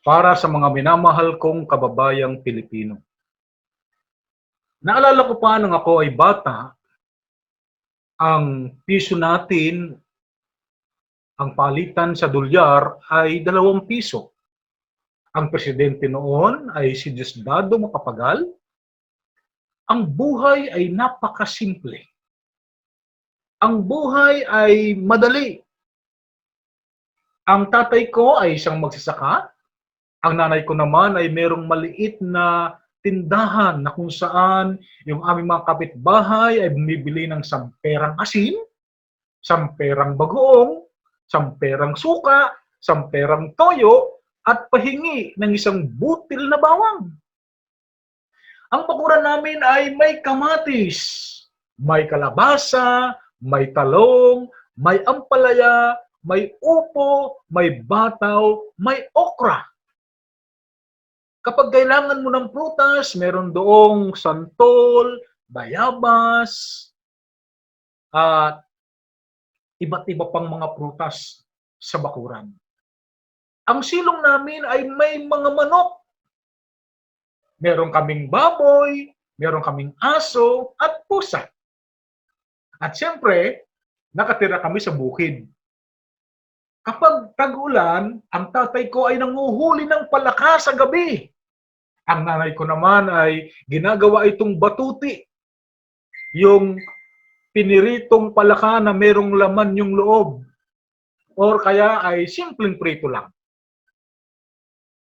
para sa mga minamahal kong kababayang Pilipino. Naalala ko pa nung ako ay bata, ang piso natin, ang palitan sa dolyar ay dalawang piso. Ang presidente noon ay si Diosdado Macapagal. Ang buhay ay napakasimple. Ang buhay ay madali. Ang tatay ko ay isang magsasaka. Ang nanay ko naman ay merong maliit na tindahan na kung saan yung aming mga kapitbahay ay bumibili ng samperang asin, samperang bagoong, samperang suka, samperang toyo, at pahingi ng isang butil na bawang. Ang bakuran namin ay may kamatis, may kalabasa, may talong, may ampalaya, may upo, may bataw, may okra. Kapag kailangan mo ng prutas, meron doong santol, bayabas, at iba't iba pang mga prutas sa bakuran. Ang silong namin ay may mga manok. Meron kaming baboy, meron kaming aso at pusa. At siyempre, nakatira kami sa bukid. Kapag tag-ulan, ang tatay ko ay nanguhuli ng palaka sa gabi. Ang nanay ko naman ay ginagawa itong batuti. Yung piniritong palaka na merong laman yung loob. Or kaya ay simpleng prito lang.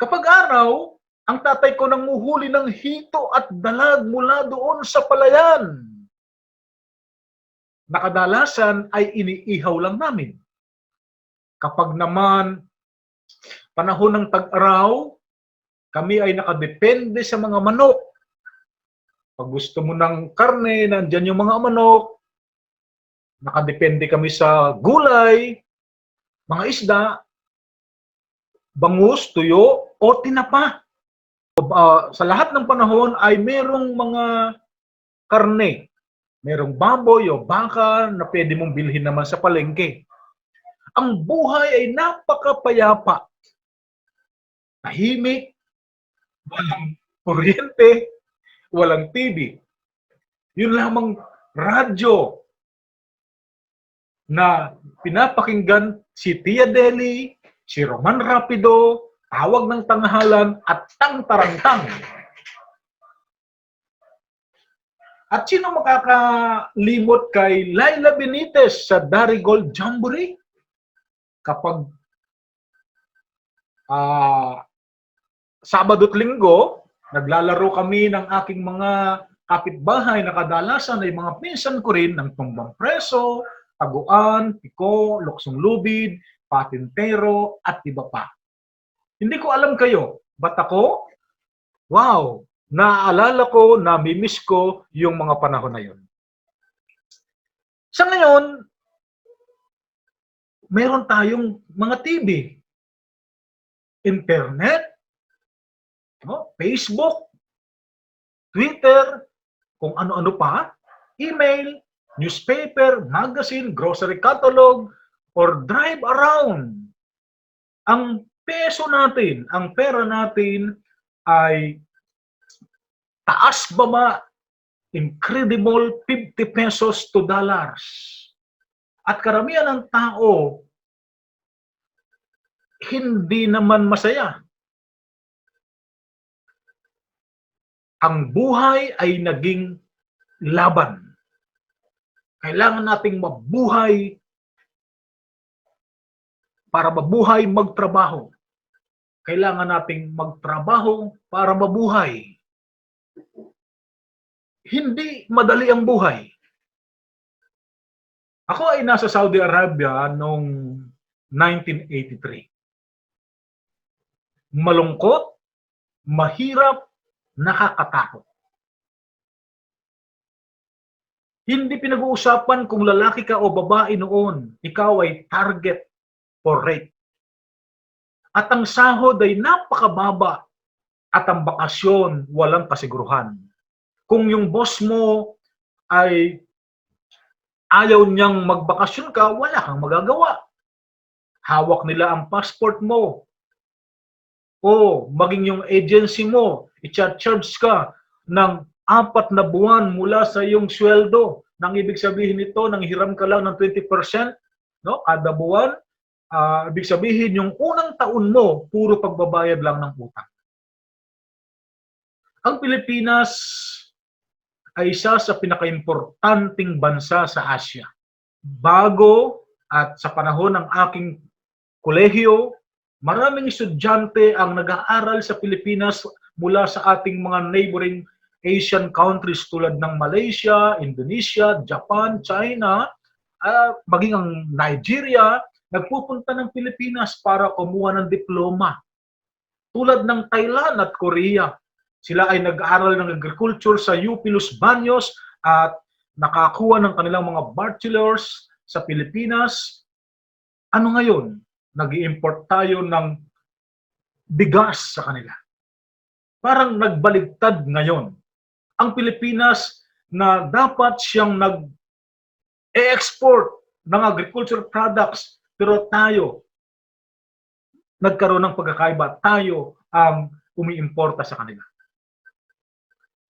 Kapag araw, ang tatay ko nanguhuli ng hito at dalag mula doon sa palayan. Nakadalasan ay iniihaw lang namin. Kapag naman panahon ng tag-araw, kami ay nakadepende sa mga manok. Pag gusto mo ng karne, nandyan yung mga manok. Nakadepende kami sa gulay, mga isda, bangus, tuyo, o tinapa. Uh, sa lahat ng panahon ay merong mga karne. Merong baboy o baka na pwede mong bilhin naman sa palengke ang buhay ay napakapayapa. Tahimik, walang kuryente, walang TV. Yun lamang radyo na pinapakinggan si Tia Deli, si Roman Rapido, tawag ng tanghalan at tang tarantang. At sino makakalimot kay Laila Benitez sa Darigold Jamboree? kapag uh, Sabado at Linggo, naglalaro kami ng aking mga kapitbahay na kadalasan ay mga pinsan ko rin ng tumbang preso, taguan, piko, luksong lubid, patintero, at iba pa. Hindi ko alam kayo, ba't ako? Wow! Naaalala ko, namimiss ko yung mga panahon na yun. Sa ngayon, meron tayong mga TV, internet, no? Facebook, Twitter, kung ano-ano pa, email, newspaper, magazine, grocery catalog, or drive around. Ang peso natin, ang pera natin ay taas baba, incredible 50 pesos to dollars. At karamihan ng tao, hindi naman masaya. Ang buhay ay naging laban. Kailangan nating mabuhay para mabuhay magtrabaho. Kailangan nating magtrabaho para mabuhay. Hindi madali ang buhay. Ako ay nasa Saudi Arabia noong 1983. Malungkot, mahirap, nakakatakot. Hindi pinag-uusapan kung lalaki ka o babae noon, ikaw ay target for rape. At ang sahod ay napakababa at ang bakasyon walang kasiguruhan. Kung yung boss mo ay ayaw niyang magbakasyon ka, wala kang magagawa. Hawak nila ang passport mo. O maging yung agency mo, i-charge ka ng apat na buwan mula sa iyong sweldo. Nang ibig sabihin nito, nang hiram ka lang ng 20%, no, kada buwan, ah, ibig sabihin yung unang taon mo, puro pagbabayad lang ng utang. Ang Pilipinas ay isa sa pinakaimportanting bansa sa Asia. Bago at sa panahon ng aking kolehiyo, maraming estudyante ang nag-aaral sa Pilipinas mula sa ating mga neighboring Asian countries tulad ng Malaysia, Indonesia, Japan, China, uh, maging ang Nigeria, nagpupunta ng Pilipinas para kumuha ng diploma. Tulad ng Thailand at Korea. Sila ay nag-aaral ng agriculture sa UP Los Baños at nakakuha ng kanilang mga bachelors sa Pilipinas. Ano ngayon? Nag import tayo ng bigas sa kanila. Parang nagbaligtad ngayon. Ang Pilipinas na dapat siyang nag-export ng agriculture products pero tayo nagkaroon ng pagkakaiba. Tayo ang umiimporta sa kanila.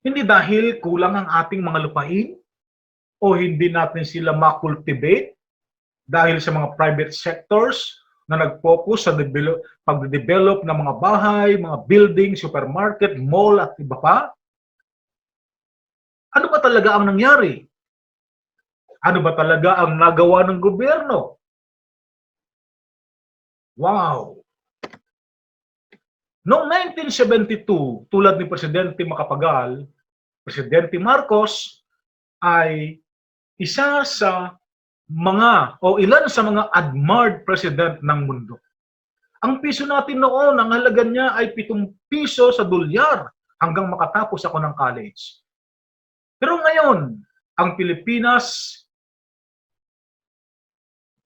Hindi dahil kulang ang ating mga lupain o hindi natin sila makultivate dahil sa mga private sectors na nag-focus sa develop, pag-develop ng mga bahay, mga building, supermarket, mall at iba pa. Ano ba talaga ang nangyari? Ano ba talaga ang nagawa ng gobyerno? Wow! Noong 1972, tulad ni Presidente Macapagal, Presidente Marcos ay isa sa mga o ilan sa mga admired president ng mundo. Ang piso natin noon, ang halaga niya ay 7 piso sa dolyar hanggang makatapos ako ng college. Pero ngayon, ang Pilipinas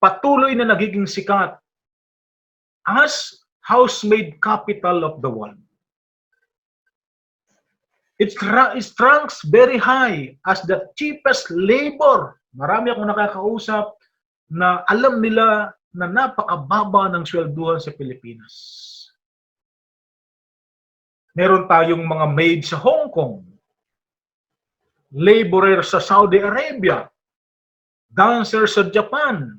patuloy na nagiging sikat as housemaid capital of the world. It, ranks very high as the cheapest labor. Marami akong nakakausap na alam nila na napakababa ng swelduhan sa Pilipinas. Meron tayong mga maid sa Hong Kong, laborer sa Saudi Arabia, dancer sa Japan,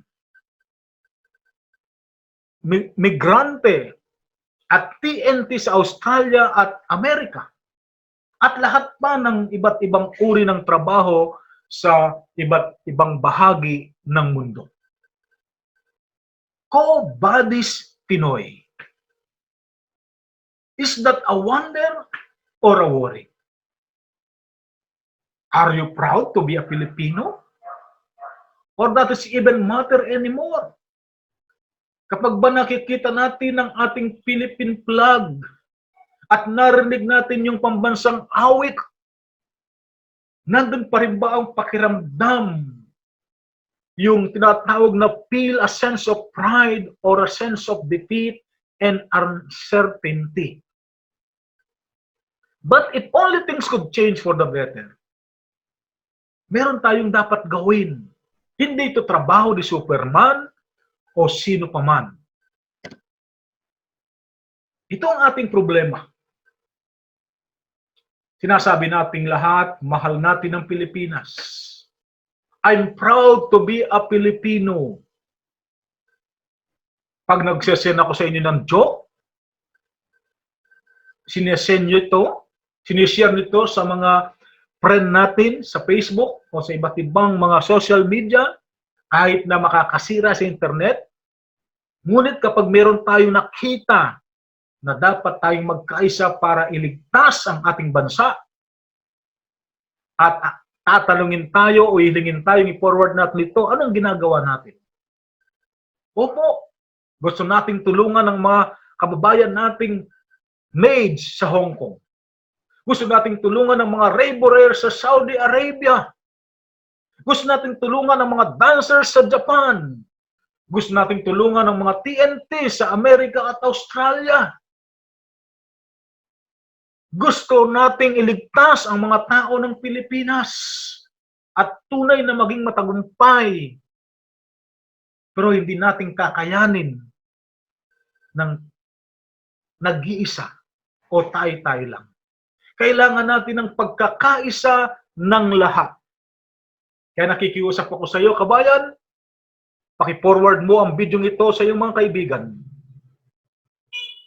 migrante at TNT sa Australia at Amerika at lahat pa ng iba't ibang uri ng trabaho sa iba't ibang bahagi ng mundo. Ko Badis Pinoy. Is that a wonder or a worry? Are you proud to be a Filipino? Or that is even matter anymore? Kapag ba nakikita natin ang ating Philippine flag at narinig natin yung pambansang awit, nandun pa rin ba ang pakiramdam? Yung tinatawag na feel a sense of pride or a sense of defeat and uncertainty. But if only things could change for the better, meron tayong dapat gawin. Hindi ito trabaho ni Superman o sino paman. Ito ang ating problema. Sinasabi nating lahat, mahal natin ang Pilipinas. I'm proud to be a Filipino. Pag nagsesend ako sa inyo ng joke, sinesend nyo ito, sinishare nito sa mga friend natin sa Facebook o sa iba't ibang mga social media, kahit na makakasira sa internet. Ngunit kapag meron tayong nakita na dapat tayong magkaisa para iligtas ang ating bansa at tatalungin tayo o hilingin tayo, i-forward natin ito, anong ginagawa natin? Opo, gusto nating tulungan ng mga kababayan nating maids sa Hong Kong. Gusto nating tulungan ng mga laborer sa Saudi Arabia. Gusto nating tulungan ng mga dancers sa Japan. Gusto nating tulungan ng mga TNT sa Amerika at Australia. Gusto nating iligtas ang mga tao ng Pilipinas at tunay na maging matagumpay. Pero hindi nating kakayanin ng nag-iisa o tayo-tayo lang. Kailangan natin ng pagkakaisa ng lahat. Kaya nakikiusap ako sa iyo, kabayan, paki-forward mo ang video ito sa iyong mga kaibigan.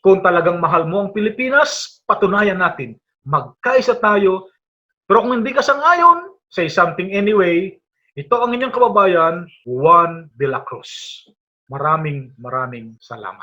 Kung talagang mahal mo ang Pilipinas, patunayan natin. Magkaisa tayo. Pero kung hindi ka sangayon, say something anyway. Ito ang inyong kababayan, Juan de la Cruz. Maraming maraming salamat.